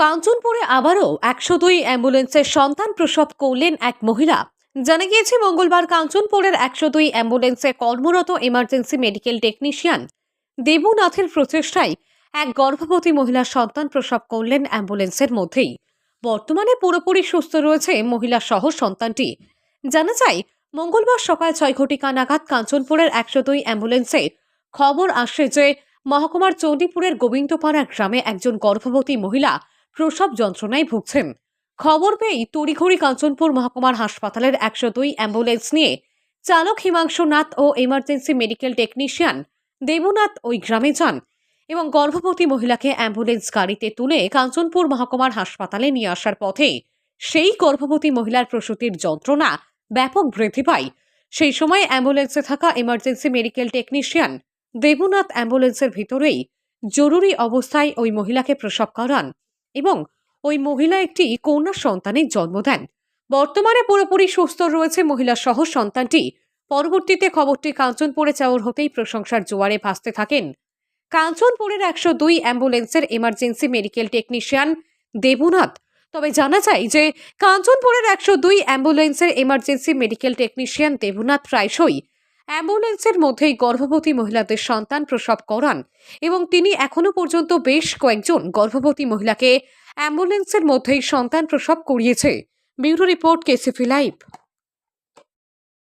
কাঞ্চনপুরে আবারও একশো দুই অ্যাম্বুলেন্সের সন্তান প্রসব করলেন এক মহিলা। জানা গিয়েছে, মঙ্গলবার কাঞ্চনপুরের একশো দুই অ্যাম্বুলেন্সে কর্মরত এমার্জেন্সি মেডিকেল টেকনিশিয়ান দেবুনাথের প্রচেষ্টায় এক গর্ভবতী মহিলার সন্তান প্রসব করলেন অ্যাম্বুলেন্সের মধ্যেই। বর্তমানে পুরোপুরি সুস্থ রয়েছে মহিলা সহ সন্তানটি। জানা যায়, মঙ্গলবার সকাল ছয় ঘটিকা নাগাদ কাঞ্চনপুরের একশো দুই অ্যাম্বুলেন্সে খবর আসে যে, মহকুমার চণ্ডীপুরের গোবিন্দপাড়া গ্রামে একজন গর্ভবতী মহিলা প্রসব যন্ত্রণায় ভুগছেন। খবর পেয়েই তড়িঘড়ি কাঞ্চনপুর মহকুমার হাসপাতালের একশো দুই অ্যাম্বুলেন্স নিয়ে চালক হিমাংশু নাথ ও এমার্জেন্সি মেডিকেল টেকনিশিয়ান দেবনাথ ওই গ্রামে যান এবং গর্ভবতী মহিলাকে অ্যাম্বুলেন্স গাড়িতে তুলে কাঞ্চনপুর মহকুমার হাসপাতালে নিয়ে আসার পথে সেই গর্ভবতী মহিলার প্রসূতির যন্ত্রণা ব্যাপক বৃদ্ধি পায়। সেই সময় অ্যাম্বুলেন্সে থাকা এমার্জেন্সি মেডিকেল টেকনিশিয়ান দেবনাথ অ্যাম্বুলেন্সের ভিতরেই জরুরি অবস্থায় ওই মহিলাকে প্রসব করান। এবং ওই মহিলা একটি কন্যা সন্তানের জন্ম দেন। বর্তমানে পুরোপুরি সুস্থ রয়েছে মহিলা সহ সন্তানটি। পরবর্তীতে খবরটি কাঞ্চনপুরে চাউর হতেই প্রশংসার জোয়ারে ভাসতে থাকেন। কাঞ্চনপুরের একশো দুই অ্যাম্বুলেন্সের এমার্জেন্সি মেডিকেল টেকনিশিয়ান দেবনাথ। তবে জানা যায় যে, কাঞ্চনপুরের একশো দুই অ্যাম্বুলেন্সের এমার্জেন্সি মেডিকেল টেকনিশিয়ান দেবনাথ প্রায়শই অ্যাম্বুলেন্সের মধ্যেই গর্ভবতী মহিলাদের সন্তান প্রসব করান এবং তিনি এখনও পর্যন্ত বেশ কয়েকজন গর্ভবতী মহিলাকে অ্যাম্বুলেন্সের মধ্যেই সন্তান প্রসব করিয়েছে। ব্যুরো রিপোর্ট কেসিফি লাইভ।